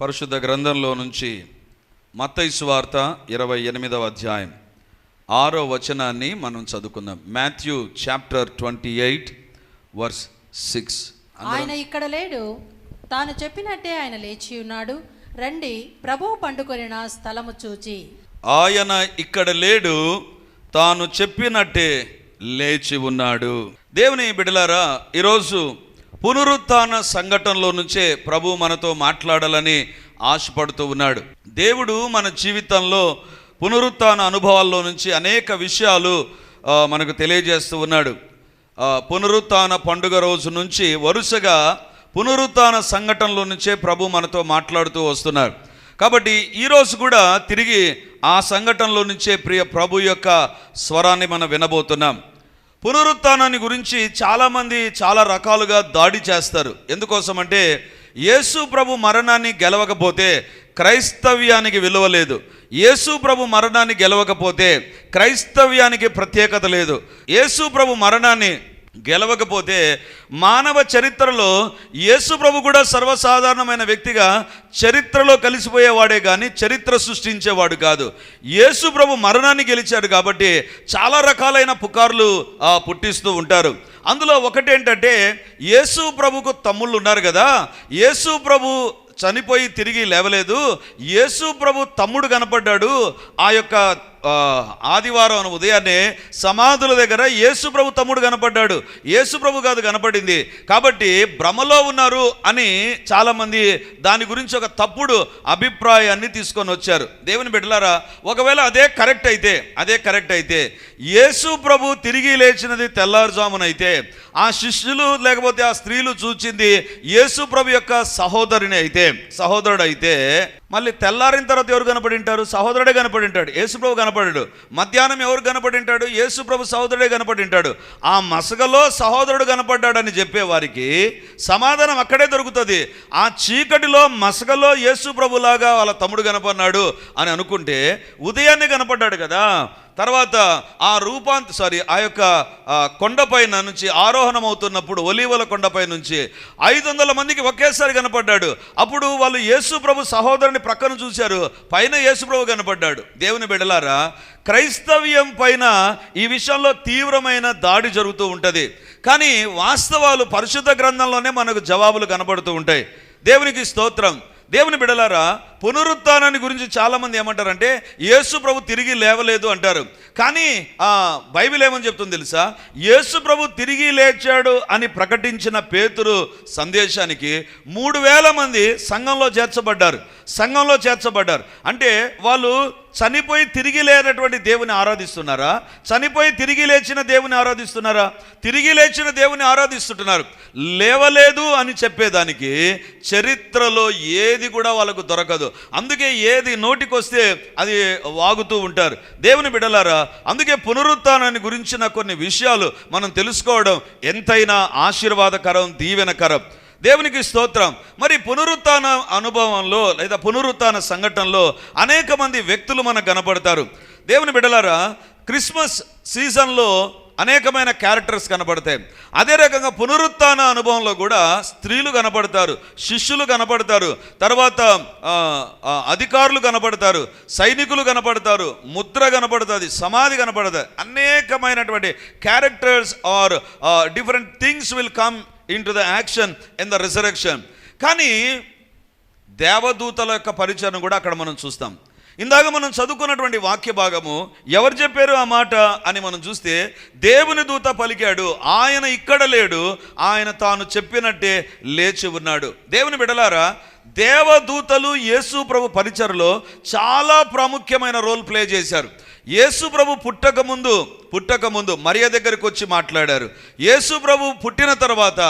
పరిశుద్ధ గ్రంథంలో నుంచి మత్తయి వార్త ఇరవై ఎనిమిదవ అధ్యాయం. ఆరో వచనాన్ని మనం చదువుకుందాం. Matthew chapter twenty eight verse six. ఆయన ఇక్కడ లేడు. తాను చెప్పినట్టే ఆయన లేచి ఉన్నాడు. రండి ప్రభువు పండుకొనిన స్థలము చూచి. ఆయన ఇక్కడ లేడు తాను చెప్పినట్టే లేచి ఉన్నాడు. దేవుని బిడలారా ఈరోజు పునరుత్న సంఘటనలో నుంచే ప్రభు మనతో మాట్లాడాలని ఆశపడుతూ ఉన్నాడు. దేవుడు మన జీవితంలో పునరుత్న అనుభవాల్లో నుంచి అనేక విషయాలు మనకు తెలియజేస్తూ ఉన్నాడు. పునరుత్న పండుగ రోజు నుంచి వరుసగా పునరుత్న సంఘటనలో నుంచే ప్రభు మనతో మాట్లాడుతూ వస్తున్నారు. కాబట్టి ఈరోజు కూడా తిరిగి ఆ సంఘటనలో నుంచే ప్రియ ప్రభు యొక్క స్వరాన్ని మనం వినబోతున్నాం. పునరుత్నాన్ని గురించి చాలామంది చాలా రకాలుగా దాడి చేస్తారు. ఎందుకోసం అంటే యేసు ప్రభు మరణాన్ని గెలవకపోతే క్రైస్తవ్యానికి విలువ లేదు. యేసు ప్రభు మరణాన్ని గెలవకపోతే క్రైస్తవ్యానికి ప్రత్యేకత లేదు. యేసు ప్రభు మరణాన్ని గెలవకపోతే మానవ చరిత్రలో యేసు ప్రభు కూడా సర్వసాధారణమైన వ్యక్తిగా చరిత్రలో కలిసిపోయేవాడే కానీ చరిత్ర సృష్టించేవాడు కాదు. యేసు ప్రభు మరణాన్ని గెలిచాడు కాబట్టి చాలా రకాలైన పుకార్లు పుట్టిస్తూ ఉంటారు. అందులో ఒకటి ఏంటంటే యేసు ప్రభుకు తమ్ముళ్ళు ఉన్నారు కదా. యేసు ప్రభు చనిపోయి తిరిగి లేవలేదు. యేసు ప్రభు తమ్ముడు కనపడ్డాడు. ఆ యొక్క ఆదివారం ఉదయాన్నే సమాధుల దగ్గర యేసుప్రభు తమ్ముడు కనపడ్డాడు. యేసుప్రభు కాదు కనపడింది. కాబట్టి భ్రమలో ఉన్నారు అని చాలామంది దాని గురించి ఒక తప్పుడు అభిప్రాయాన్ని తీసుకొని వచ్చారు. దేవుని బిడ్డలారా ఒకవేళ అదే కరెక్ట్ అయితే అదే కరెక్ట్ అయితే యేసు ప్రభు తిరిగి లేచినది తెల్లారుజామునైతే ఆ శిష్యులు లేకపోతే ఆ స్త్రీలు చూచింది యేసు ప్రభు యొక్క సహోదరుని అయితే సహోదరుడు అయితే మళ్ళీ తెల్లారిన తర్వాత ఎవరు కనపడి ఉంటారు? సహోదరుడే కనపడి ఉంటాడు. యేసు కనపడాడు. మధ్యాహ్నం ఎవరు కనపడి ఉంటాడు? సహోదరుడే కనపడి ఉంటాడు. ఆ మసగలో సహోదరుడు కనపడ్డాడని చెప్పేవారికి సమాధానం అక్కడే దొరుకుతుంది. ఆ చీకటిలో మసగలో యేసుప్రభులాగా వాళ్ళ తమ్ముడు కనపడినాడు అని అనుకుంటే ఉదయాన్నే కనపడ్డాడు కదా. తర్వాత ఆ రూపాంత సారీ ఆ యొక్క కొండపైన నుంచి ఆరోహణం అవుతున్నప్పుడు ఒలీవల కొండపై నుంచి ఐదు వందల మందికి ఒకేసారి కనపడ్డాడు. అప్పుడు వాళ్ళు యేసు ప్రభు సహోదరుని ప్రక్కన చూశారు. పైన యేసు ప్రభు కనపడ్డాడు. దేవుని బిడలారా క్రైస్తవ్యం పైన ఈ విషయంలో తీవ్రమైన దాడి జరుగుతూ ఉంటుంది. కానీ వాస్తవాలు పరిశుద్ధ గ్రంథంలోనే మనకు జవాబులు కనబడుతూ ఉంటాయి. దేవునికి స్తోత్రం. దేవుని బిడలారా పునరుత్నాన్ని గురించి చాలామంది ఏమంటారంటే యేసు ప్రభు తిరిగి లేవలేదు అంటారు. కానీ ఆ బైబిల్ ఏమని చెప్తుంది తెలుసా? యేసు ప్రభు తిరిగి లేచాడు అని ప్రకటించిన పేతురు సందేశానికి మూడు వేల మంది సంఘంలో చేర్చబడ్డారు. సంఘంలో చేర్చబడ్డారు. అంటే వాళ్ళు చనిపోయి తిరిగి లేనటువంటి దేవుని ఆరాధిస్తున్నారా? చనిపోయి తిరిగి లేచిన దేవుని ఆరాధిస్తున్నారా? తిరిగి లేచిన దేవుని ఆరాధిస్తుంటున్నారు. లేవలేదు అని చెప్పేదానికి చరిత్రలో ఏది కూడా వాళ్ళకు దొరకదు. అందుకే ఏది నోటికొస్తే అది వాగుతూ ఉంటారు. దేవుని బిడలారా అందుకే పునరుత్నాన్ని గురించిన కొన్ని విషయాలు మనం తెలుసుకోవడం ఎంతైనా ఆశీర్వాదకరం దీవెనకరం. దేవునికి స్తోత్రం. మరి పునరుత్న అనుభవంలో లేదా పునరుత్న సంఘటనలో అనేక మంది వ్యక్తులు మనకు కనపడతారు. దేవుని బిడలారా క్రిస్మస్ సీజన్లో అనేకమైన క్యారెక్టర్స్ కనపడతాయి అదే రకంగా పునరుత్థాన అనుభవంలో కూడా స్త్రీలు కనపడతారు శిష్యులు కనపడతారు తర్వాత అధికారులు కనపడతారు సైనికులు కనపడతారు ముద్ర కనపడుతుంది సమాధి కనపడుతుంది అనేకమైనటువంటి characters are different things will come in to the action in the resurrection. కానీ దేవదూతల యొక్క పరిచయం కూడా అక్కడ మనం చూస్తాం. ఇందాక మనం చదువుకున్నటువంటి వాక్య భాగము ఎవరు చెప్పారు ఆ మాట అని మనం చూస్తే దేవుని దూత పలికాడు ఆయన ఇక్కడ లేడు ఆయన తాను చెప్పినట్టే లేచి ఉన్నాడు. దేవుని బిడలారా దేవదూతలు యేసు ప్రభు పరిచరలో చాలా ప్రాముఖ్యమైన రోల్ ప్లే చేశారు. యేసు ప్రభు పుట్టక ముందు పుట్టక ముందు మరియ దగ్గరికి వచ్చి మాట్లాడారు. యేసు ప్రభు పుట్టిన తర్వాత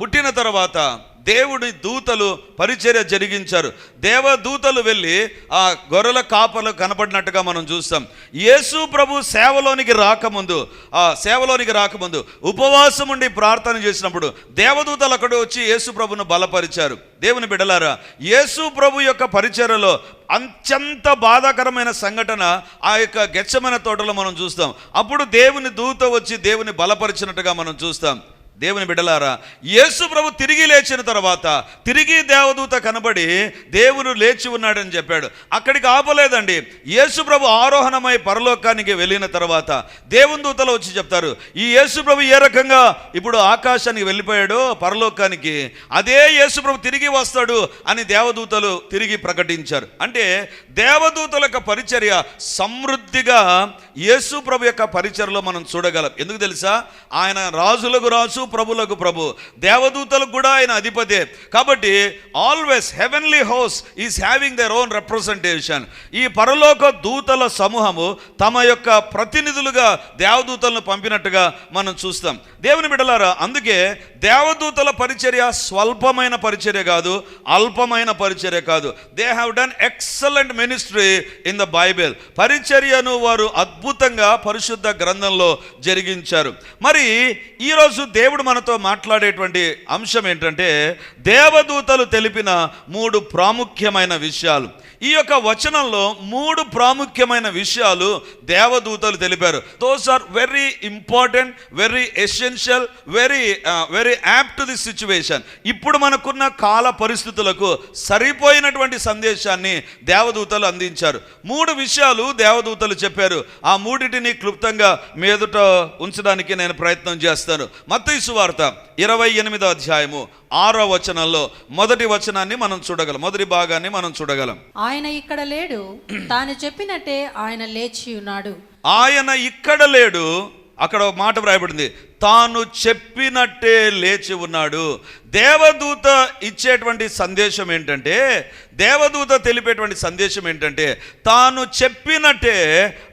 పుట్టిన తర్వాత దేవుడి దూతలు పరిచర్య జరిగించారు. దేవదూతలు వెళ్ళి ఆ గొర్రెల కాపలు కనపడినట్టుగా మనం చూస్తాం. యేసు ప్రభు సేవలోనికి రాకముందు ఆ సేవలోనికి రాకముందు ఉపవాసం ఉండి ప్రార్థన చేసినప్పుడు దేవదూతలు అక్కడ వచ్చి యేసు ప్రభును బలపరిచారు. దేవుని బిడలారా యేసు ప్రభు యొక్క పరిచర్యలో అత్యంత బాధాకరమైన సంఘటన ఆ యొక్క గెచ్చమైన తోటలో మనం చూస్తాం. అప్పుడు దేవుని దూత వచ్చి దేవుని బలపరిచినట్టుగా మనం చూస్తాం. దేవుని బిడ్డలారా యేసు ప్రభు తిరిగి లేచిన తర్వాత తిరిగి దేవదూత కనబడి దేవుడు లేచి ఉన్నాడని చెప్పాడు. అక్కడికి ఆపలేదండి. యేసు ప్రభు ఆరోహణమై పరలోకానికి వెళ్ళిన తర్వాత దేవుని దూతలు వచ్చి చెప్తారు ఈ యేసు ప్రభు ఏ రకంగా ఇప్పుడు ఆకాశానికి వెళ్ళిపోయాడో పరలోకానికి అదే యేసు ప్రభు తిరిగి వస్తాడు అని దేవదూతలు తిరిగి ప్రకటించారు. అంటే దేవదూతల యొక్క పరిచర్య సమృద్ధిగా యేసు ప్రభు యొక్క పరిచర్లో మనం చూడగలం. ఎందుకు తెలుసా? ఆయన రాజులకు రాజు ప్రభులకు ప్రభు. దేవదూతలకు కూడా ఆయన అధిపతే. కాబట్టి always heavenly house is having their own representation ఈ పరలోక దూతల సమూహము తమ యొక్క ప్రతినిధులుగా దేవదూతలను పంపినట్టుగా మనం చూస్తాం. దేవుని బిడలారా అందుకే దేవదూతల పరిచర్య స్వల్పమైన పరిచర్య కాదు అల్పమైన పరిచర్య కాదు. They have done excellent ministry in the Bible పరిచర్యను వారు అద్భుతంగా పరిశుద్ధ గ్రంథంలో జరిగించారు. మరి ఈరోజు దేవుడు మనతో మాట్లాడేటువంటి అంశం ఏంటంటే దేవదూతలు తెలిపిన మూడు ప్రాముఖ్యమైన విషయాలు. ఈ యొక్క వచనంలో మూడు ప్రాముఖ్యమైన విషయాలు దేవదూతలు తెలిపారు. Those are very important very essential very very apt to the situation ఇప్పుడు మనకున్న కాల పరిస్థితులకు సరిపోయినటువంటి సందేశాన్ని దేవదూతలు అందించారు. మూడు విషయాలు దేవదూతలు చెప్పారు. ఆ మూడిటిని క్లుప్తంగా మీదుట ఉంచడానికి నేను ప్రయత్నం చేస్తాను. మత్తయి వార్త ఇరవై ఎనిమిదో అధ్యాయము ఆరో వచనంలో మొదటి వచనాన్ని మనం చూడగలం. మొదటి భాగాన్ని మనం చూడగలం. ఆయన ఇక్కడ లేడు. తాను చెప్పినట్టే ఆయన లేచి ఉన్నాడు ఆయన ఇక్కడ లేడు. అక్కడ ఒక మాట వ్రాయబడింది. తాను చెప్పినట్టే లేచి ఉన్నాడు. దేవదూత ఇచ్చేటువంటి సందేశం ఏంటంటే దేవదూత తెలిపేటువంటి సందేశం ఏంటంటే తాను చెప్పినట్టే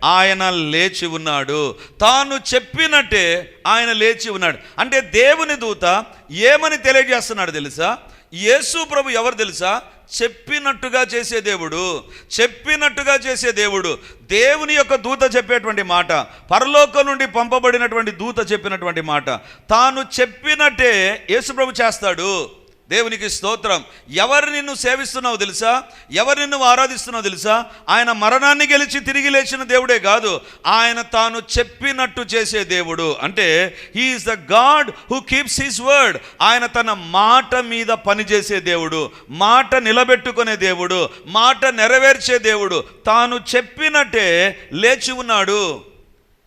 ఆయన లేచి ఉన్నాడు. తాను చెప్పినట్టే ఆయన లేచి ఉన్నాడు. అంటే దేవుని దూత ఏమని తెలియజేస్తున్నాడు తెలుసా? యేసు ప్రభు ఎవరు తెలుసా? చెప్పినట్టుగా చేసే దేవుడు చెప్పినట్టుగా చేసే దేవుడు దేవుని యొక్క దూత చెప్పేటువంటి మాట పరలోకం నుండి పంపబడినటువంటి దూత చెప్పినటువంటి మాట తాను చెప్పినట్టే యేసుప్రభు చేస్తాడు. దేవునికి స్తోత్రం. ఎవరు నిన్ను సేవిస్తున్నావు తెలుసా? ఎవరు నిన్ను ఆరాధిస్తున్నావు తెలుసా? ఆయన మరణాన్ని గెలిచి తిరిగి లేచిన దేవుడే కాదు. ఆయన తాను చెప్పినట్టు చేసే దేవుడు. అంటే he is the God who keeps his word ఆయన తన మాట మీద పనిచేసే దేవుడు. మాట నిలబెట్టుకునే దేవుడు. మాట నెరవేర్చే దేవుడు. తాను చెప్పినట్టే లేచి ఉన్నాడు.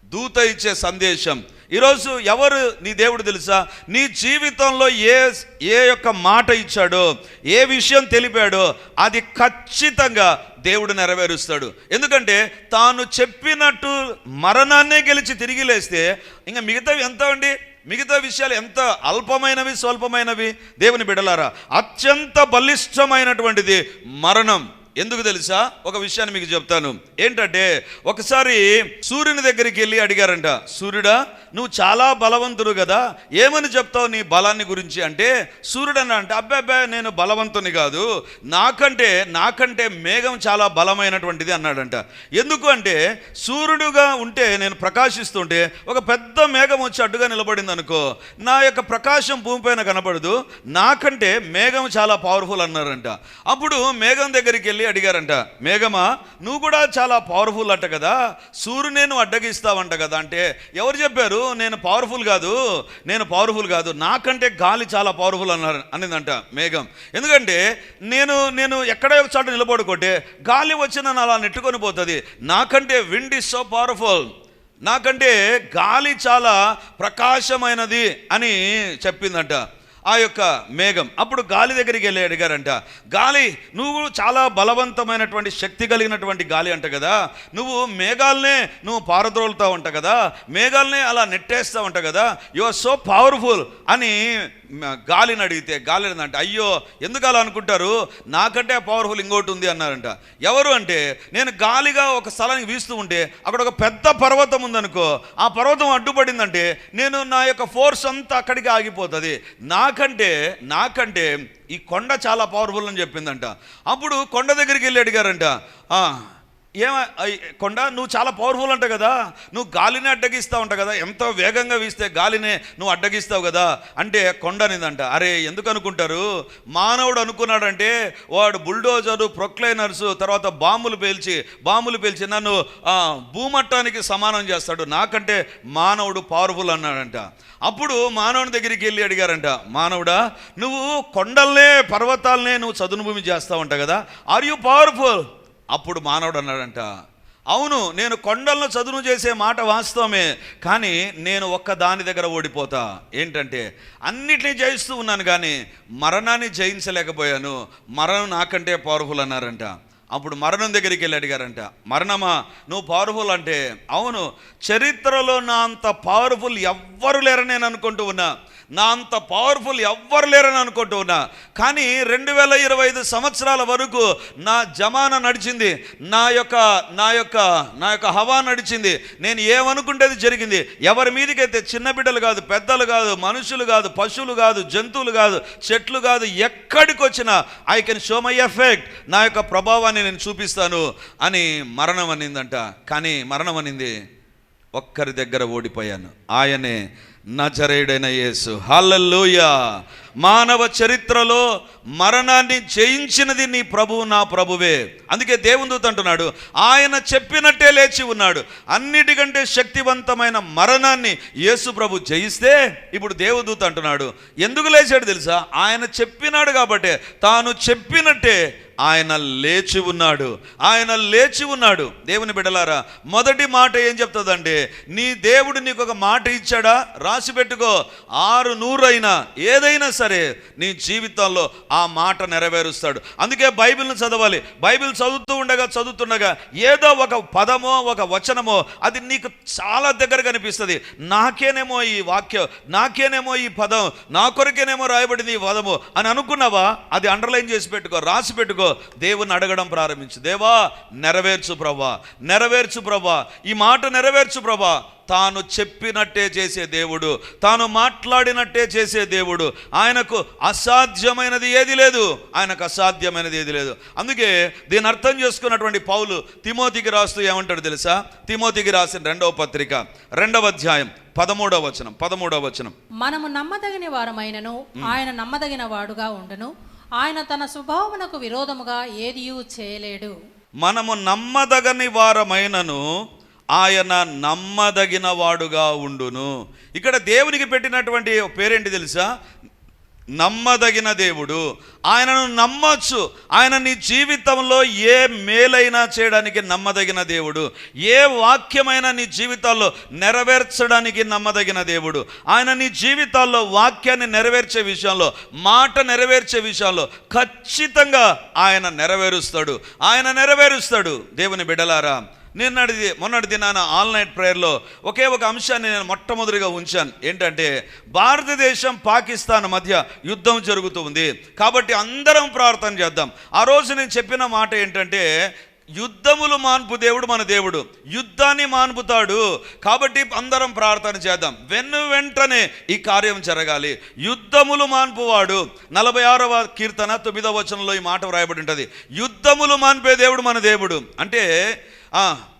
దూత ఇచ్చే సందేశం. ఈరోజు ఎవరు నీ దేవుడు తెలుసా? నీ జీవితంలో ఏ ఏ యొక్క మాట ఇచ్చాడో ఏ విషయం తెలిపాడో అది ఖచ్చితంగా దేవుడు నెరవేరుస్తాడు. ఎందుకంటే తాను చెప్పినట్టు మరణాన్నే గెలిచి తిరిగి లేస్తే ఇంకా మిగతావి ఎంత అండి? మిగతా విషయాలు ఎంత అల్పమైనవి స్వల్పమైనవి? దేవుని బిడలారా అత్యంత బలిష్టమైనటువంటిది మరణం. ఎందుకు తెలుసా? ఒక విషయాన్ని మీకు చెప్తాను. ఏంటంటే ఒకసారి సూర్యుని దగ్గరికి వెళ్ళి అడిగారంట సూర్యుడా నువ్వు చాలా బలవంతుడు కదా ఏమని చెప్తావు నీ బలాన్ని గురించి? అంటే సూర్యుడు అన్న అంటే అబ్బాయి నేను బలవంతుని కాదు నాకంటే నాకంటే మేఘం చాలా బలమైనటువంటిది అన్నాడంట. ఎందుకు అంటే సూర్యుడుగా ఉంటే నేను ప్రకాశిస్తుంటే ఒక పెద్ద మేఘం వచ్చి అడ్డుగా నిలబడింది అనుకో నా యొక్క ప్రకాశం భూమిపైన కనపడదు నాకంటే మేఘం చాలా పవర్ఫుల్ అన్నారంట. అప్పుడు మేఘం దగ్గరికి వెళ్ళి అడిగారంట మేఘమా నువ్వు కూడా చాలా పవర్ఫుల్ అంట కదా సూర్యునే నువ్వు అడ్డగిస్తావంట కదా. అంటే ఎవరు చెప్పారు నేను పవర్ఫుల్ కాదు నేను పవర్ఫుల్ కాదు నాకంటే గాలి చాలా పవర్ఫుల్ అన్నారు అనిందంట మేఘం. ఎందుకంటే నేను నేను ఎక్కడో ఒక చోట నిలబడుకుంటే గాలి వచ్చి నన్ను అలా నెట్టుకొని పోతుంది నాకంటే విండ్ ఇస్ సో పవర్ఫుల్ నాకంటే గాలి చాలా ప్రకాశమైనది అని చెప్పిందంట. ఆ యొక్క మేఘం. అప్పుడు గాలి దగ్గరికి వెళ్ళి అడిగారంట గాలి నువ్వు చాలా బలవంతమైనటువంటి శక్తి కలిగినటువంటి గాలి అంట కదా. నువ్వు మేఘాలనే నువ్వు పారద్రోలుతావు అంట కదా. మేఘాలనే అలా నెట్టేస్తావు అంట కదా. యు ఆర్ సో పవర్ఫుల్ అని గాలిని అడిగితే గాలి అంటే అయ్యో ఎందుకు అలా అనుకుంటారు? నాకంటే పవర్ఫుల్ ఇంకోటి ఉంది అన్నారంట. ఎవరు అంటే నేను గాలిగా ఒక స్థలానికి వీస్తూ ఉంటే అక్కడ ఒక పెద్ద పర్వతం ఉందనుకో ఆ పర్వతం అడ్డుపడిందంటే నేను నా యొక్క ఫోర్స్ అంతా అక్కడికి ఆగిపోతుంది. నాకంటే నాకంటే ఈ కొండ చాలా పవర్ఫుల్ అని చెప్పిందంట. అప్పుడు కొండ దగ్గరికి వెళ్ళి అడిగారంట ఏమ కొండ నువ్వు చాలా పవర్ఫుల్ అంట కదా. నువ్వు గాలిని అడ్డగిస్తావు అంట కదా. ఎంతో వేగంగా వీస్తే గాలినే నువ్వు అడ్డగిస్తావు కదా. అంటే కొండ అనేదంట. అరే ఎందుకు అనుకుంటారు? మానవుడు అనుకున్నాడంటే వాడు బుల్డోజరు ప్రొక్లైనర్స్ తర్వాత బాంబులు పేల్చి బాంబులు పేల్చి నన్ను భూమట్టానికి సమానం చేస్తాడు. నాకంటే మానవుడు పవర్ఫుల్ అన్నాడంట. అప్పుడు మానవుని దగ్గరికి వెళ్ళి అడిగారంట. మానవుడా నువ్వు కొండల్నే పర్వతాలనే నువ్వు చదును భూమి చేస్తావంట కదా. ఆర్ యు పవర్ఫుల్ అప్పుడు మానవుడు అన్నాడంట అవును నేను కొండలను చదును చేసే మాట వాస్తవమే కానీ నేను ఒక్క దాని దగ్గర ఓడిపోతా. ఏంటంటే అన్నిటినీ జయిస్తూ ఉన్నాను కానీ మరణాన్ని జయించలేకపోయాను మరణం నాకంటే పవర్ఫుల్ అన్నారంట. అప్పుడు మరణం దగ్గరికి వెళ్ళి అడిగారంట మరణమా? నువ్వు పవర్ఫుల్ అంటే అవును చరిత్రలో నా అంత పవర్ఫుల్ ఎవ్వరు లేరని నేను అనుకుంటూ ఉన్నా. నా అంత పవర్ఫుల్ ఎవ్వరు లేరని అనుకుంటున్నా. కానీ రెండు వేల ఇరవై ఐదు సంవత్సరాల వరకు నా జమానా నడిచింది. నా యొక్క నా యొక్క నా యొక్క హవా నడిచింది. నేను ఏమనుకుంటేది జరిగింది. ఎవరి మీదకైతే చిన్న బిడ్డలు కాదు పెద్దలు కాదు మనుషులు కాదు పశువులు కాదు జంతువులు కాదు చెట్లు కాదు ఎక్కడికి వచ్చినా I can show my effect నా యొక్క ప్రభావాన్ని నేను చూపిస్తాను అని మరణం అనిందంట. కానీ మరణం అనింది ఒక్కరి దగ్గర ఓడిపోయాను. ఆయనే నజరేడైన యేసు. హల్లెలూయా. మానవ చరిత్రలో మరణాన్ని జయించినది నీ ప్రభువు నా ప్రభువే. అందుకే దేవుని దూత అంటున్నాడు ఆయన చెప్పినట్టే లేచి ఉన్నాడు. అన్నిటికంటే శక్తివంతమైన మరణాన్ని యేసు ప్రభు జయిస్తే ఇప్పుడు దేవదూత అంటున్నాడు. ఎందుకు లేచాడు తెలుసా? ఆయన చెప్పినాడు కాబట్టే తాను చెప్పినట్టే ఆయన లేచి ఉన్నాడు. ఆయన లేచి ఉన్నాడు. దేవుని బిడ్డలారా మొదటి మాట ఏం చెప్తుందంటే నీ దేవుడు నీకు ఒక మాట ఇచ్చాడా? రాసి పెట్టుకో. ఆరు నూరైనా ఏదైనా సరే నీ జీవితంలో ఆ మాట నెరవేరుస్తాడు. అందుకే బైబిల్ని చదవాలి. బైబిల్ చదువుతూ ఉండగా చదువుతుండగా ఏదో ఒక పదమో ఒక వచనమో అది నీకు చాలా దగ్గర కనిపిస్తుంది. నాకేనేమో ఈ వాక్యం నాకేనేమో ఈ పదం నా కొరకేనేమో రాయబడింది ఈ పదము అని అనుకున్నావా? అది అండర్లైన్ చేసి పెట్టుకో రాసి పెట్టుకో. దేవుని అడగడం ప్రారంభించు. దేవా నెరవేర్చు ప్రభా నెరవేర్చు ప్రభా ఈ మాట నెరవేర్చు ప్రభా. తాను చెప్పినట్టే చేసే దేవుడు తాను మాట్లాడినట్టే చేసే దేవుడు. ఆయనకు అసాధ్యమైనది ఏది లేదు. ఆయనకు అసాధ్యమైనది ఏది లేదు. అందుకే దీని అర్థం చేసుకున్నటువంటి పౌలు తిమోతికి రాస్తూ ఏమంటాడు తెలుసా? తిమోతికి రాసిన రెండవ పత్రిక రెండవ అధ్యాయం పదమూడవ వచనం పదమూడవ వచనం. మనము నమ్మదగిన వారమైనను ఆయన నమ్మదగిన వాడుగా ఉండును. ఆయన తన స్వభావమునకు విరోధముగా ఏదియూ చేయలేడు. మనము నమ్మదగని వారమైనను ఆయన నమ్మదగిన వాడుగా ఉండును. ఇక్కడ దేవునికి పెట్టినటువంటి పేరేంటి తెలుసా? నమ్మదగిన దేవుడు. ఆయనను నమ్మొచ్చు. ఆయన నీ జీవితంలో ఏ మేలైనా చేయడానికి నమ్మదగిన దేవుడు. ఏ వాక్యమైనా నీ జీవితాల్లో నెరవేర్చడానికి నమ్మదగిన దేవుడు. ఆయన నీ జీవితాల్లో వాక్యాన్ని నెరవేర్చే విషయంలో మాట నెరవేర్చే విషయంలో ఖచ్చితంగా ఆయన నెరవేరుస్తాడు. ఆయన నెరవేరుస్తాడు. దేవుని బిడలారా నిన్నటి మొన్నటి దినాన ఆల్ నైట్ ప్రేయర్లో ఒకే ఒక అంశాన్ని నేను మొట్టమొదటిగా ఉంచాను. ఏంటంటే భారతదేశం పాకిస్తాన్ మధ్య యుద్ధం జరుగుతూ ఉంది. కాబట్టి అందరం ప్రార్థన చేద్దాం. ఆ రోజు నేను చెప్పిన మాట ఏంటంటే యుద్ధములు మాన్పు దేవుడు మన దేవుడు. యుద్ధాన్ని మాన్పుతాడు. కాబట్టి అందరం ప్రార్థన చేద్దాం. వెన్ను వెంటనే ఈ కార్యం జరగాలి. యుద్ధములు మాన్పువాడు. నలభై ఆరవ కీర్తన తొమ్మిదవ వచనంలో ఈ మాట వ్రాయబడి ఉంటుంది. యుద్ధములు మాన్పే దేవుడు మన దేవుడు. అంటే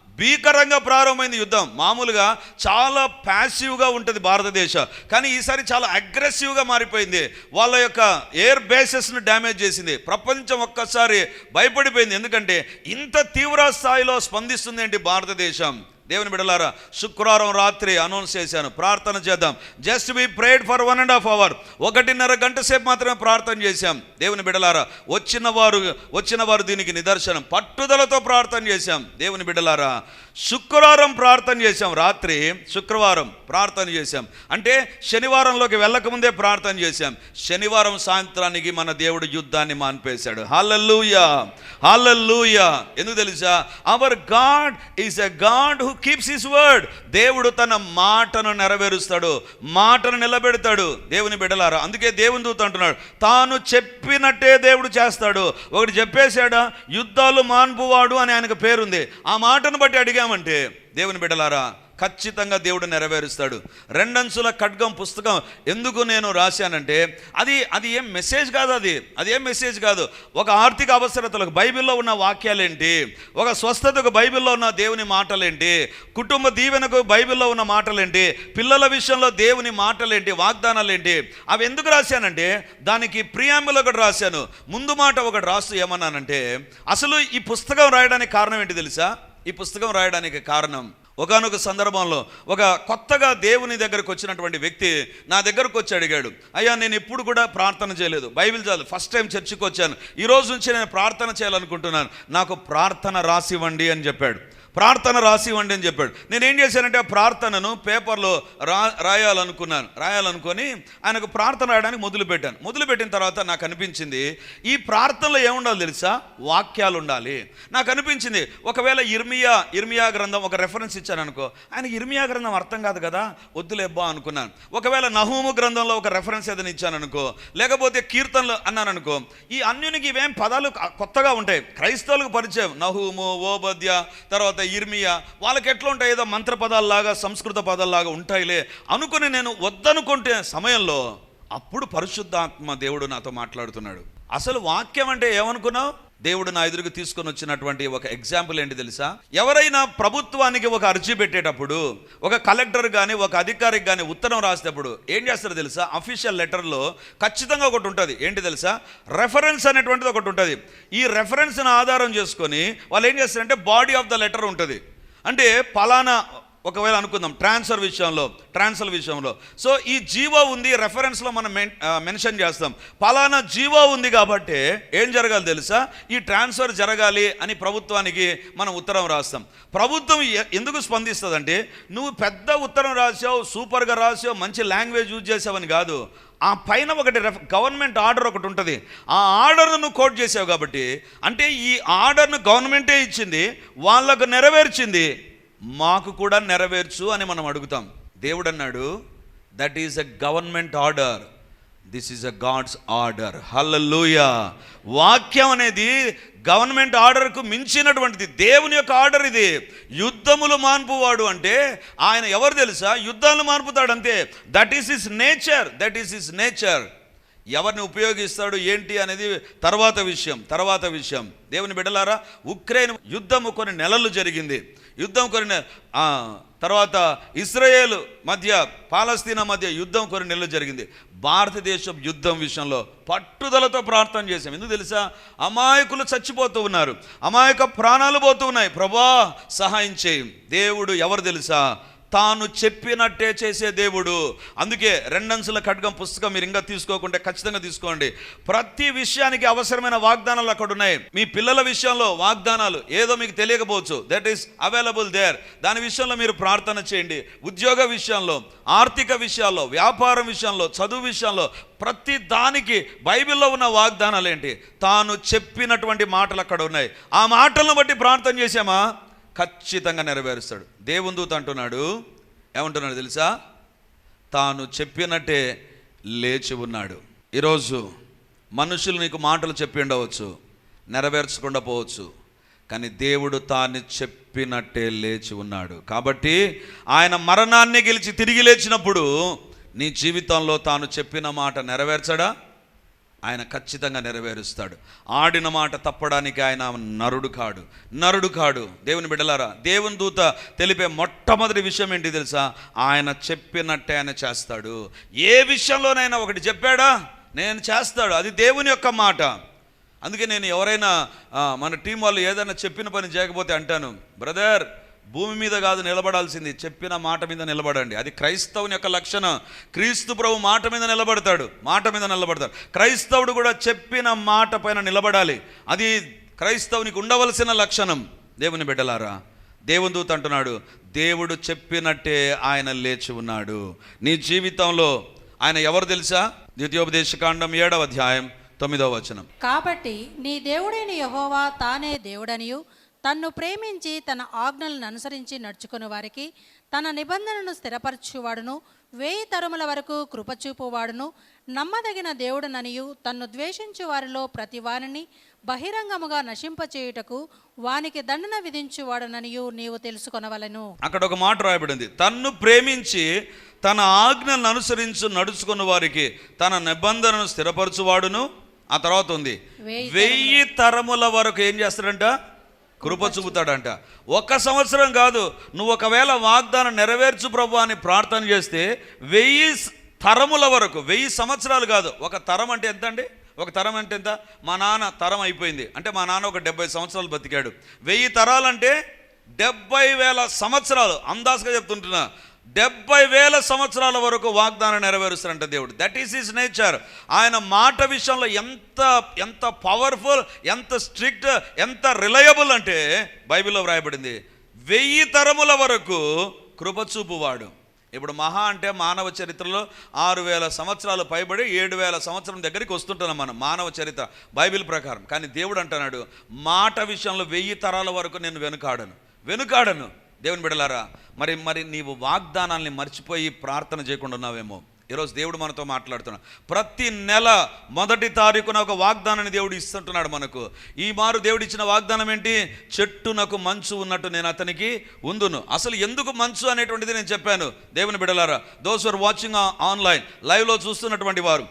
భీకరంగా ప్రారంభమైంది యుద్ధం. మామూలుగా చాలా ప్యాసివ్గా ఉంటుంది భారతదేశం. కానీ ఈసారి చాలా అగ్రెసివ్గా మారిపోయింది. వాళ్ళ యొక్క ఎయిర్ బేసెస్ను డ్యామేజ్ చేసింది. ప్రపంచం ఒక్కసారి భయపడిపోయింది. ఎందుకంటే ఇంత తీవ్ర స్థాయిలో స్పందిస్తుంది ఏంటి భారతదేశం? దేవుని బిడలారా శుక్రవారం రాత్రి అనౌన్స్ చేశాను ప్రార్థన చేద్దాం. Just be prayed for one and half hour ఒకటిన్నర గంట సేపు మాత్రమే ప్రార్థన చేశాం. దేవుని బిడలారా వచ్చిన వారు వచ్చిన వారు దీనికి నిదర్శనం. పట్టుదలతో ప్రార్థన చేశాం. దేవుని బిడలారా శుక్రవారం ప్రార్థన చేశాం. రాత్రి శుక్రవారం ప్రార్థన చేశాం. అంటే శనివారంలోకి వెళ్ళకముందే ప్రార్థన చేశాం. శనివారం సాయంత్రానికి మన దేవుడు యుద్ధాన్ని మాన్పేశాడు. హాలల్లూయా హాలల్లూయా ఎందుకు తెలుసా? Our God is a God who keeps his word దేవుడు తన మాటను నెరవేరుస్తాడు మాటను నిలబెడతాడు. దేవుని బిడ్డలారా అందుకే దేవుని దూత అంటున్నాడు తాను చెప్పినట్టే దేవుడు చేస్తాడు. ఒకటి చెప్పేశాడా యుద్ధాలు మాన్పువాడు అని ఆయనకు పేరుంది. ఆ మాటను బట్టి అడిగామంటే దేవుని బిడ్డలారా ఖచ్చితంగా దేవుడు నెరవేరుస్తాడు. రెండంచుల ఖడ్గం పుస్తకం ఎందుకు నేను రాశానంటే అది అది ఏం మెసేజ్ కాదు అది. అది ఏం మెసేజ్ కాదు. ఒక ఆర్థిక అవసరతలకు బైబిల్లో ఉన్న వాక్యాలేంటి? ఒక స్వస్థతకు బైబిల్లో ఉన్న దేవుని మాటలేంటి? కుటుంబ దీవెనకు బైబిల్లో ఉన్న మాటలేంటి? పిల్లల విషయంలో దేవుని మాటలేంటి? వాగ్దానాలేంటి? అవి ఎందుకు రాశానంటే దానికి ప్రియాంబుల్ ఒకటి రాశాను. ముందు మాట ఒకటి రాస్తూ ఏమన్నానంటే అసలు ఈ పుస్తకం రాయడానికి కారణం ఏంటి తెలుసా? ఈ పుస్తకం రాయడానికి కారణం ఒకానొక సందర్భంలో ఒక కొత్తగా దేవుని దగ్గరకు వచ్చినటువంటి వ్యక్తి నా దగ్గరకు వచ్చి అడిగాడు అయ్యా నేను ఎప్పుడు కూడా ప్రార్థన చేయలేదు. బైబిల్ చదువు. ఫస్ట్ టైం చర్చికి వచ్చాను. ఈ రోజు నుంచి నేను ప్రార్థన చేయాలనుకుంటున్నాను. నాకు ప్రార్థన రాసివ్వండి అని చెప్పాడు. ప్రార్థన రాసివ్వండి అని చెప్పాడు. నేను ఏం చేశానంటే ఆ ప్రార్థనను పేపర్లో రా రాయాలనుకున్నాను. రాయాలనుకొని ఆయనకు ప్రార్థన రాయడానికి మొదలుపెట్టాను. మొదలుపెట్టిన తర్వాత నాకు అనిపించింది ఈ ప్రార్థనలో ఏముండాలి తెలుసా? వాక్యాలు ఉండాలి నాకు అనిపించింది ఒకవేళ ఇర్మియా ఇర్మియా గ్రంథం ఒక రెఫరెన్స్ ఇచ్చాను అనుకో ఆయన ఇర్మియా గ్రంథం అర్థం కాదు కదా? వద్దులేబ్బా అనుకున్నాను. ఒకవేళ నహూము గ్రంథంలో ఒక రెఫరెన్స్ ఏదైనా ఇచ్చాను అనుకో లేకపోతే కీర్తనలు అన్నాను అనుకో ఈ అన్యునికి ఇవేం పదాలు కొత్తగా ఉంటాయి. క్రైస్తవులకు పరిచయం. నహూము ఓబద్య తర్వాత ఇర్మియా వాళ్ళకి ఎట్లా ఉంటాయి? ఏదో మంత్ర పదాలలాగా సంస్కృత పదాలలాగా ఉంటాయిలే. అనుకుని నేను వద్దనుకుంటే సమయంలో అప్పుడు పరిశుద్ధాత్మ దేవుడు నాతో మాట్లాడుతున్నాడు. అసలు వాక్యం అంటే ఏమనుకున్నావు? దేవుడు నా ఎదురుకు తీసుకొని వచ్చినటువంటి ఒక ఎగ్జాంపుల్ ఏంటి తెలుసా? ఎవరైనా ప్రభుత్వానికి ఒక అర్జీ పెట్టేటప్పుడు ఒక కలెక్టర్ కానీ ఒక అధికారికి కానీ ఉత్తరం రాసేటప్పుడు ఏం చేస్తారో తెలుసా? అఫీషియల్ లెటర్లో ఖచ్చితంగా ఒకటి ఉంటుంది. ఏంటి తెలుసా? రెఫరెన్స్ అనేటువంటిది ఒకటి ఉంటుంది. ఈ రెఫరెన్స్ను ఆధారం చేసుకొని వాళ్ళు ఏం చేస్తారంటే బాడీ ఆఫ్ ద లెటర్ ఉంటుంది. అంటే పలానా ఒకవేళ అనుకుందాం ట్రాన్స్ఫర్ విషయంలో ట్రాన్స్ఫర్ విషయంలో. సో ఈ జీవో ఉంది రెఫరెన్స్లో మనం మెన్షన్ చేస్తాం. పలానా జీవో ఉంది కాబట్టి ఏం జరగాలి తెలుసా? ఈ ట్రాన్స్ఫర్ జరగాలి అని ప్రభుత్వానికి మనం ఉత్తరం రాస్తాం. ప్రభుత్వం ఎందుకు స్పందిస్తుందంటే నువ్వు పెద్ద ఉత్తరం రాసావు సూపర్గా రాసావు మంచి లాంగ్వేజ్ యూజ్ చేసావని కాదు. ఆ పైన ఒకటి రెఫ్ గవర్నమెంట్ ఆర్డర్ ఒకటి ఉంటుంది. ఆ ఆర్డర్ను నువ్వు కోట్ చేసావు కాబట్టి అంటే ఈ ఆర్డర్ను గవర్నమెంటే ఇచ్చింది వాళ్ళకు నెరవేర్చింది మాకు కూడా నెరవేర్చు అని మనం అడుగుతాం. దేవుడు అన్నాడు that is a government order this is a God's order hallelujah వాక్యం అనేది గవర్నమెంట్ ఆర్డర్కు మించినటువంటిది. దేవుని యొక్క ఆర్డర్ ఇది. యుద్ధములు మాన్పువాడు అంటే ఆయన ఎవరు తెలుసా? యుద్ధాలు మాన్పుతాడు అంతే that is his nature that is his nature ఎవరిని ఉపయోగిస్తాడు ఏంటి అనేది తర్వాత విషయం తర్వాత విషయం. దేవుని బిడ్డలారా ఉక్రెయిన్ యుద్ధము కొన్ని నెలలు జరిగింది. యుద్ధం కొన్ని తర్వాత ఇస్రాయేల్ మధ్య పాలస్తీనా మధ్య యుద్ధం కొన్ని నెలలు జరిగింది. భారతదేశం యుద్ధం విషయంలో పట్టుదలతో ప్రార్థన చేశాం. ఎందుకు తెలుసా? అమాయకులు చచ్చిపోతూ ఉన్నారు. అమాయక ప్రాణాలు పోతూ ఉన్నాయి. ప్రభా సహాయం చేయి. దేవుడు ఎవరు తెలుసా? తాను చెప్పినట్టే చేసే దేవుడు. అందుకే రెండంచుల ఖడ్గం పుస్తకం మీరు ఇంకా తీసుకోకుంటే ఖచ్చితంగా తీసుకోండి. ప్రతి విషయానికి అవసరమైన వాగ్దానాలు అక్కడ ఉన్నాయి. మీ పిల్లల విషయంలో వాగ్దానాలు ఏదో మీకు తెలియకపోవచ్చు. దట్ ఈస్ అవైలబుల్ దేర్ దాని విషయంలో మీరు ప్రార్థన చేయండి. ఉద్యోగ విషయంలో ఆర్థిక విషయాల్లో వ్యాపారం విషయంలో చదువు విషయంలో ప్రతి దానికి బైబిల్లో ఉన్న వాగ్దానాలు ఏంటి? తాను చెప్పినటువంటి మాటలు అక్కడ ఉన్నాయి. ఆ మాటలను బట్టి ప్రార్థన చేశామా? ఖచ్చితంగా నెరవేరుస్తాడు. దేవుని దూత అంటున్నాడు ఏమంటున్నాడు తెలుసా? తాను చెప్పినట్టే లేచి ఉన్నాడు. ఈరోజు మనుషులు నీకు మాటలు చెప్పి ఉండవచ్చు నెరవేర్చకుండా పోవచ్చు కానీ దేవుడు తాను చెప్పినట్టే లేచి ఉన్నాడు. కాబట్టి ఆయన మరణాన్ని గెలిచి తిరిగి లేచినప్పుడు నీ జీవితంలో తాను చెప్పిన మాట నెరవేర్చడా? ఆయన ఖచ్చితంగా నెరవేరుస్తాడు. ఆడిన మాట తప్పడానికి ఆయన నరుడు కాడు. నరుడు కాడు. దేవుని బిడ్డలారా దేవుని దూత తెలిపే మొట్టమొదటి విషయం ఏంటి తెలుసా? ఆయన చెప్పినట్టే ఆయన చేస్తాడు. ఏ విషయంలోనైనా ఒకటి చెప్పాడా? నేను చేస్తాడు. అది దేవుని యొక్క మాట. అందుకే నేను ఎవరైనా మన టీం వాళ్ళు ఏదైనా చెప్పిన పని చేయకపోతే అంటాను బ్రదర్ భూమి మీద కాదు నిలబడాల్సింది. చెప్పిన మాట మీద నిలబడండి. అది క్రైస్తవుని యొక్క లక్షణం. క్రీస్తు ప్రభు మాట మీద నిలబడతాడు. మాట మీద నిలబడతాడు. క్రైస్తవుడు కూడా చెప్పిన మాట పైన నిలబడాలి. అది క్రైస్తవునికి ఉండవలసిన లక్షణం. దేవుని బిడ్డలారా దేవుని దూత అంటున్నాడు దేవుడు చెప్పినట్టే ఆయన లేచి ఉన్నాడు. నీ జీవితంలో ఆయన ఎవరు తెలుసా? ద్వితీయోపదేశకాండం ఏడవ అధ్యాయం తొమ్మిదవ వచనం. కాబట్టి నీ దేవుడైన యహోవా తానే దేవుడనియు. తన్ను ప్రేమించి తన ఆజ్ఞలను అనుసరించి నడుచుకుని వారికి తన నిబంధనను స్థిరపరచువాడును వేయి తరముల వరకు కృపచూపువాడును. నమ్మదగిన దేవుడననియు తన్ను ద్వేషించు వారిలో ప్రతి వారిని బహిరంగముగా నశింపచేయుటకు వానికి దండన విధించువాడననియు నీవు తెలుసుకొనవలెను. అక్కడ ఒక మాట రాయబడింది. తన్ను ప్రేమించి తన ఆజ్ఞలను అనుసరించు నడుచుకున్న వారికి తన నిబంధనను స్థిరపరచువాడును. ఆ తర్వాత ఉంది. వెయ్యి వెయ్యి తరముల వరకు ఏం చేస్తాడంట? కృప చూపుతాడంట. ఒక సంవత్సరం కాదు నువ్వు ఒకవేళ వాగ్దానం నెరవేర్చు ప్రభు అని ప్రార్థన చేస్తే వెయ్యి తరముల వరకు వెయ్యి సంవత్సరాలు కాదు ఒక తరం అంటే ఎంత అండి ఒక తరం అంటే ఎంత? మా నాన్న తరం అయిపోయింది. అంటే మా నాన్న ఒక డెబ్బై సంవత్సరాలు బతికాడు. వెయ్యి తరాలంటే డెబ్బై వేల సంవత్సరాలు. అందాజుగా చెప్తుంటున్నా. డెబ్బై వేల సంవత్సరాల వరకు వాగ్దానం నెరవేరుస్తారంట దేవుడు. దట్ ఈస్ హిస్ నేచర్ ఆయన మాట విషయంలో ఎంత ఎంత పవర్ఫుల్ ఎంత స్ట్రిక్ట్ ఎంత రిలయబుల్ అంటే బైబిల్లో వ్రాయబడింది. వెయ్యి తరముల వరకు కృపచూపువాడు ఇప్పుడు మహా అంటే మానవ చరిత్రలో ఆరు వేల సంవత్సరాలు పైబడి ఏడు వేల సంవత్సరం దగ్గరికి వస్తుంటున్నాం మనం. మానవ చరిత్ర బైబిల్ ప్రకారం. కానీ దేవుడు అంటున్నాడు మాట విషయంలో వెయ్యి తరాల వరకు నేను వెనుకాడను. వెనుకాడను. దేవుని బిడలారా మరి మరి నీవు వాగ్దానాల్ని మర్చిపోయి ప్రార్థన చేయకుండా ఉన్నావేమో. ఈరోజు దేవుడు మనతో మాట్లాడుతున్నాడు. ప్రతి నెల మొదటి తారీఖున ఒక వాగ్దానాన్ని దేవుడు ఇస్తుంటున్నాడు మనకు. ఈ మారు దేవుడు ఇచ్చిన వాగ్దానం ఏంటి? చెట్టునకు మంచు ఉన్నట్టు నేను అతనికి ఉందును. అసలు ఎందుకు మంచు అనేటువంటిది నేను చెప్పాను. దేవుని బిడలారా దోస్ ఆర్ వాచింగ్ ఆన్లైన్ లైవ్లో చూస్తున్నటువంటి వారు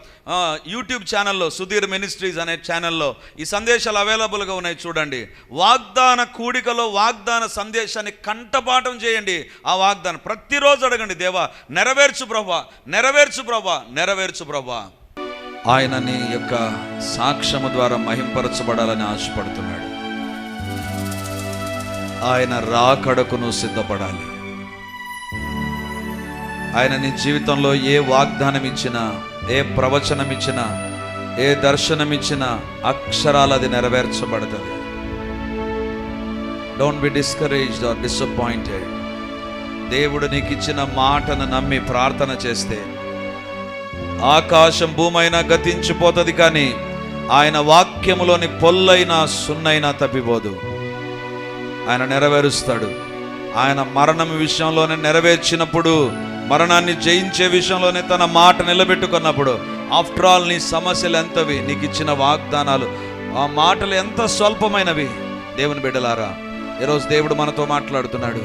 యూట్యూబ్ ఛానల్లో సుధీర్ మినిస్ట్రీస్ అనే ఛానల్లో ఈ సందేశాలు అవైలబుల్గా ఉన్నాయి చూడండి. వాగ్దాన కూడికలో వాగ్దాన సందేశాన్ని కంఠపాఠం చేయండి. ఆ వాగ్దానం ప్రతిరోజు అడగండి. దేవా నెరవేర్చు ప్రభా నెరవేర్చు ప్రభా నెరవేర్చు ప్రభా. ఆయన నీ యొక్క సాక్ష్యము ద్వారా మహింపరచబడాలని ఆశపడుతున్నాడు. ఆయన రాకడకు నువ్వు సిద్ధపడాలి. ఆయన నీ జీవితంలో ఏ వాగ్దానం ఇచ్చినా ఏ ప్రవచనం ఇచ్చినా ఏ దర్శనం ఇచ్చినా అక్షరాలు అది నెరవేర్చబడుతుంది. Don't be discouraged or disappointed దేవుడు నీకు ఇచ్చిన మాటను నమ్మి ప్రార్థన చేస్తే ఆకాశం భూమైనా గతించిపోతుంది కానీ ఆయన వాక్యములోని పొల్లైనా సున్నైనా తప్పిపోదు. ఆయన నెరవేరుస్తాడు. ఆయన మరణం విషయంలోనే నెరవేర్చినప్పుడు మరణాన్ని జయించే విషయంలోనే తన మాట నిలబెట్టుకున్నప్పుడు ఆఫ్టర్ ఆల్ నీ సమస్యలు ఎంతవి? నీకు ఇచ్చిన వాగ్దానాలు. ఆ మాటలు ఎంత స్వల్పమైనవి? దేవుని బిడ్డలారా ఈరోజు దేవుడు మనతో మాట్లాడుతున్నాడు.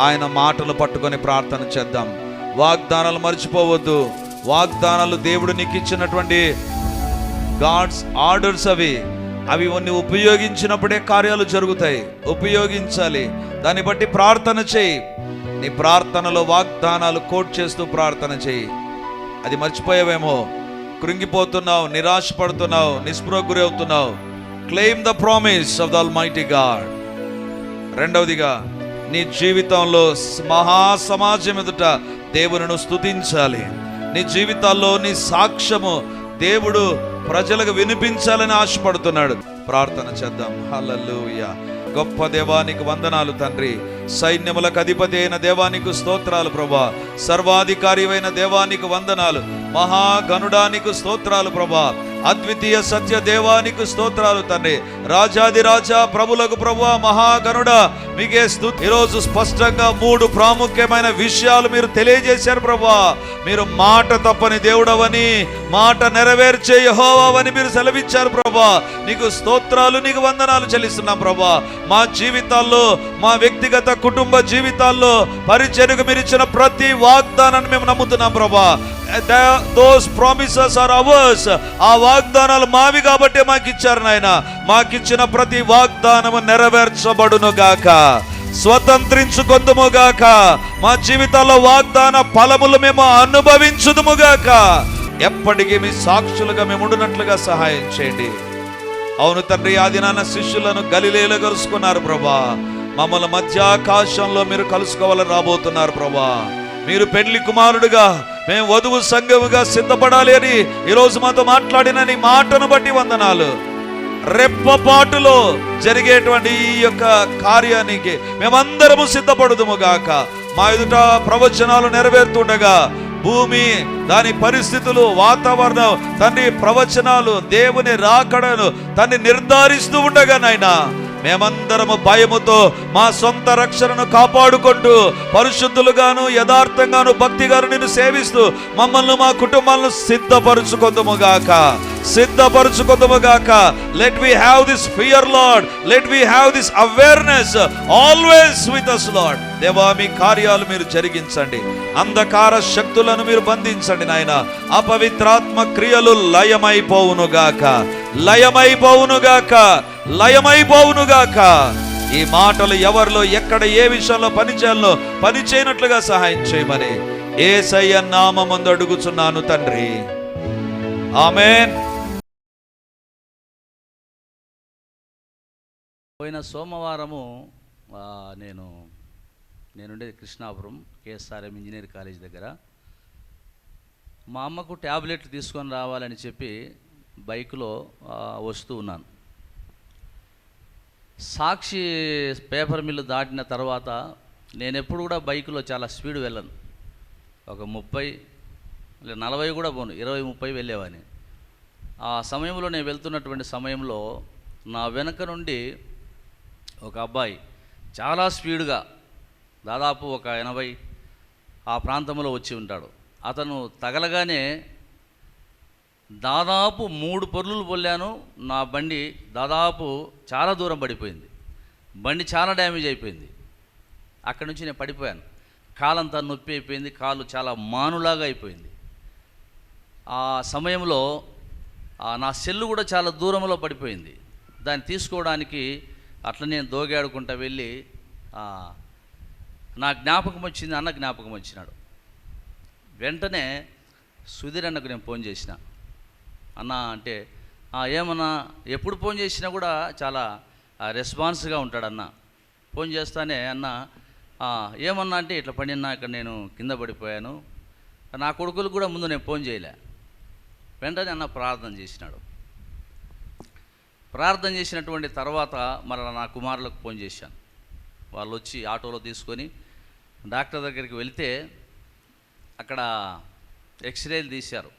ఆయన మాటలు పట్టుకొని ప్రార్థన చేద్దాం. వాగ్దానాలు మర్చిపోవద్దు. వాగ్దానాలు దేవుడు నీకు ఇచ్చినటువంటి గాడ్స్ ఆర్డర్స్ అవి అవి కొన్ని ఉపయోగించినప్పుడే కార్యాలు జరుగుతాయి. ఉపయోగించాలి. దాన్ని బట్టి ప్రార్థన చేయి. నీ ప్రార్థనలో వాగ్దానాలు కోట్ చేస్తూ ప్రార్థన చేయి. అది మర్చిపోయావేమో? కృంగిపోతున్నావు నిరాశపడుతున్నావు నిస్పృహ గురవుతున్నావు claim the promise of the mighty God రెండవదిగా నీ జీవితంలో మహాసమాజం ఎదుట దేవులను స్తుతించాలి. నీ జీవితాల్లో నీ సాక్ష్యము దేవుడు ప్రజలకు వినిపించాలని ఆశపడుతున్నాడు. ప్రార్థన చేద్దాం. హలలుయ గొప్ప దేవానికి వందనాలు తండ్రి. సైన్యములకు అధిపతి అయిన దేవానికి స్తోత్రాలు ప్రభా. సర్వాధికారి అయిన దేవానికి వందనాలు. మహాగణుడానికి స్తోత్రాలు ప్రభా. అద్వితీయ సత్య దేవానికి స్తోత్రాలు తండ్రి. రాజాది రాజా ప్రభులకు ప్రభు మహాగనుడ మీకే స్తుతి. ఈరోజు స్పష్టంగా మూడు ప్రాముఖ్యమైన విషయాలు మీరు తెలియజేశారు ప్రభా మీరు మాట తప్పని దేవుడవని మాట నెరవేర్చే యహోవావని మీరు సెలవిచ్చారు ప్రభా నీకు స్తోత్రాలు నీకు వందనాలు చెల్లిస్తున్నాం ప్రభా మా జీవితాల్లో మా వ్యక్తిగత కుటుంబ జీవితాల్లో పరిచయకు మీరు ఇచ్చిన ప్రతి వాగ్దానాన్ని మేము నమ్ముతున్నాం ప్రభా దోస్ ప్రామిసెస్ ఆర్ అవర్స్ ఆ వాగ్దానాలు మావి కాబట్టి మాకు ఇచ్చారు నాయన. మాకిచ్చిన ప్రతి వాగ్దానము నెరవేర్చబడును గాక. స్వతంత్రించుకొందుము గాక. మా జీవితాల్లో వాగ్దాన ఫలములు మేము అనుభవించుదుము గాక. ఎప్పటికీ మీ సాక్షులుగా మేము ఉండినట్లుగా సహాయం చేయండి. అవును తండ్రి ఆదినాన్న శిష్యులను గలిలేలో కలుసుకున్నారు ప్రభా. మమ్మల్ని మధ్యాకాశంలో మీరు కలుసుకోవాలని రాబోతున్నారు ప్రభా. మీరు పెళ్ళి కుమారుడుగా మేము వధువు సంఘముగా సిద్ధపడాలి అని ఈరోజు మాతో మాట్లాడిన నీ మాటను బట్టి వందనాలు. రెప్పపాటులో జరిగేటువంటి ఈ యొక్క కార్యానికి మేమందరము సిద్ధపడుదుము గాక. మా ఎదుట ప్రవచనాలు నెరవేరుతుండగా భూమి దాని పరిస్థితులు వాతావరణం తండ్రి ప్రవచనాలు దేవుని రాకడను తన్ని నిర్ధారిస్తూ ఉండగా నాయనా మేమందరము భయముతో మా సొంత రక్షణను కాపాడుకుంటూ పరిశుద్ధులుగాను యథార్థంగాను భక్తిగాను నిన్ను సేవిస్తూ మమ్మల్ని మా కుటుంబాలను సిద్ధపరుచుకుందుముగాక. సిద్ధపరచుకుందుముగాక. Let we have this fear Lord let we have this awareness always with us Lord దేవా మీ కార్యాలు మీరు జరిగించండి. అంధకార శక్తులను మీరు బంధించండి నాయన. అపవిత్రాత్మ క్రియలు లయమైపోవునుగాక. లయమైపోవునుగాక. లయమైపోవునుగాక. ఈ మాటలు ఎవరిలో ఎక్కడ ఏ విషయంలో పని చేయాలో పని చేయనట్లుగా సహాయం చేయమని ఏసయ్య నామందు అడుగుచున్నాను తండ్రి. ఆమెన్. పోయిన సోమవారము నేను నేనుండేది కృష్ణాపురం కేఎస్ఆర్ఎం ఇంజనీర్ కాలేజ్ దగ్గర. మా అమ్మకు ట్యాబ్లెట్లు తీసుకొని రావాలని చెప్పి బైక్లో వస్తూ ఉన్నాను. సాక్షి పేపర్ మిల్లు దాటిన తర్వాత నేను ఎప్పుడు కూడా బైక్లో చాలా స్పీడ్ వెళ్ళను. ఒక ముప్పై లేదా నలభై కూడా పోను ఇరవై ముప్పై వెళ్ళేవాని ఆ సమయంలో నేను వెళ్తున్నటువంటి సమయంలో నా వెనక నుండి ఒక అబ్బాయి చాలా స్పీడ్గా దాదాపు ఒక ఎనభై ఆ ప్రాంతంలో వచ్చి ఉంటాడు. అతను తగలగానే దాదాపు మూడు పొర్లులు పొల్లాను. నా బండి దాదాపు చాలా దూరం పడిపోయింది. బండి చాలా డ్యామేజ్ అయిపోయింది. అక్కడి నుంచి నేను పడిపోయాను. కాలంతా నొప్పి అయిపోయింది. కాలు చాలా మానులాగా అయిపోయింది. ఆ సమయంలో నా సెల్లు కూడా చాలా దూరంలో పడిపోయింది. దాన్ని తీసుకోవడానికి అట్లా నేను దోగాడుకుంటా వెళ్ళి నా జ్ఞాపకం వచ్చింది. అన్న జ్ఞాపకం వచ్చినాడు. వెంటనే సుధీర్ అన్నకు నేను ఫోన్ చేసిన. అన్నా అంటే ఏమన్నా ఎప్పుడు ఫోన్ చేసినా కూడా చాలా రెస్పాన్స్గా ఉంటాడన్న. ఫోన్ చేస్తానే అన్న ఏమన్నా అంటే ఇట్లా పడినా ఇక్కడ నేను కింద పడిపోయాను. నా కొడుకులు కూడా ముందు నేను ఫోన్ చేయలే. వెంటనే అన్న ప్రార్థన చేసినాడు. ప్రార్థన చేసినటువంటి తర్వాత మరలా నా కుమారులకు ఫోన్ చేశాను. వాళ్ళు వచ్చి ఆటోలో తీసుకొని డాక్టర్ దగ్గరికి వెళితే అక్కడ ఎక్స్రేలు తీశారు.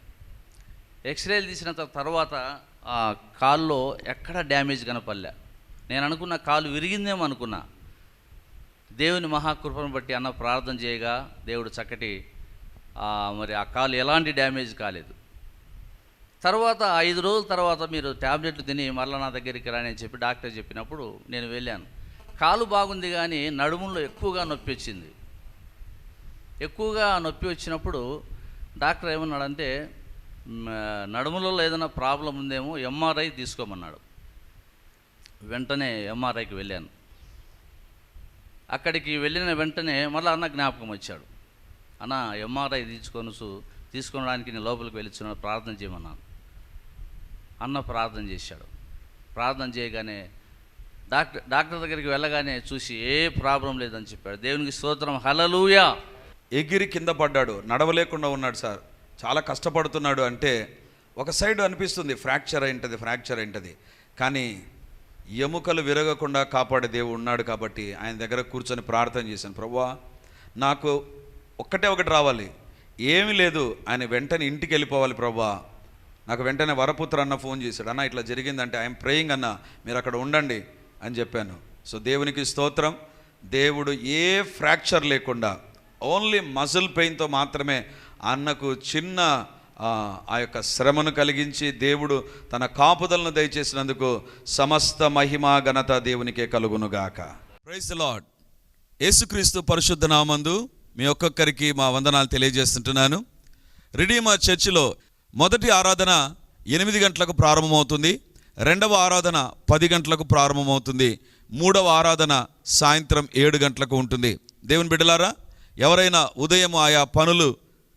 ఎక్స్రేలు తీసిన తర్వాత ఆ కాల్లో ఎక్కడ డ్యామేజ్ కనపడలే. నేను అనుకున్న కాలు విరిగిందేమో అనుకున్నా. దేవుని మహాకృపను బట్టి అన్న ప్రార్థన చేయగా దేవుడు చక్కటి మరి ఆ కాలు ఎలాంటి డ్యామేజ్ కాలేదు. తర్వాత ఐదు రోజుల తర్వాత మీరు ట్యాబ్లెట్లు తిని మరలా నా దగ్గరికి రాని అని చెప్పి డాక్టర్ చెప్పినప్పుడు నేను వెళ్ళాను. కాలు బాగుంది కానీ నడుములో ఎక్కువగా నొప్పి వచ్చింది. ఎక్కువగా నొప్పి వచ్చినప్పుడు డాక్టర్ ఏమన్నాడంటే నడుములలో ఏదైనా ప్రాబ్లం ఉందేమో ఎంఆర్ఐ తీసుకోమన్నాడు. వెంటనే ఎంఆర్ఐకి వెళ్ళాను. అక్కడికి వెళ్ళిన వెంటనే మళ్ళీ అన్న జ్ఞాపకం వచ్చాడు. అన్న ఎంఆర్ఐ తీసుకొని తీసుకోవడానికి నేను లోపలికి వెళ్ళి ప్రార్థన చేయమన్నాను. అన్న ప్రార్థన చేశాడు. ప్రార్థన చేయగానే డాక్టర్ డాక్టర్ దగ్గరికి వెళ్ళగానే చూసి ఏ ప్రాబ్లం లేదని చెప్పాడు. దేవునికి స్తోత్రం. హలలుయా ఎగిరి కింద పడ్డాడు. నడవలేకుండా ఉన్నాడు సార్. చాలా కష్టపడుతున్నాడు అంటే ఒక సైడ్ అనిపిస్తుంది ఫ్రాక్చర్ అయింటది ఫ్రాక్చర్ అయింటది. కానీ ఎముకలు విరగకుండా కాపాడే దేవుడు ఉన్నాడు కాబట్టి ఆయన దగ్గర కూర్చొని ప్రార్థన చేశాను ప్రవ్వా నాకు ఒక్కటే ఒకటి రావాలి. ఏమీ లేదు ఆయన వెంటనే ఇంటికి వెళ్ళిపోవాలి ప్రభా నాకు వెంటనే వరపుత్ర అన్న ఫోన్ చేశాడు అన్న ఇట్లా జరిగిందంటే ఐఎమ్ ప్రేయింగ్ అన్న మీరు అక్కడ ఉండండి అని చెప్పాను. సో దేవునికి స్తోత్రం. దేవుడు ఏ ఫ్రాక్చర్ లేకుండా ఓన్లీ మజిల్ పెయిన్తో మాత్రమే అన్నకు చిన్న ఆ, యొక్క శ్రమను కలిగించి దేవుడు తన కాపుదలను దయచేసినందుకు సమస్త మహిమ ఘనత దేవునికే కలుగునుగాక. ప్రైజ్ లాడ్ యేసుక్రీస్తు పరిశుద్ధ నామందు మీ ఒక్కొక్కరికి మా వందనాలు తెలియజేస్తుంటున్నాను. రిడీమా చర్చిలో మొదటి ఆరాధన ఎనిమిది గంటలకు ప్రారంభమవుతుంది. రెండవ ఆరాధన పది గంటలకు ప్రారంభమవుతుంది. మూడవ ఆరాధన సాయంత్రం ఏడు గంటలకు ఉంటుంది. దేవుని బిడ్డలారా ఎవరైనా ఉదయం ఆయా పనులు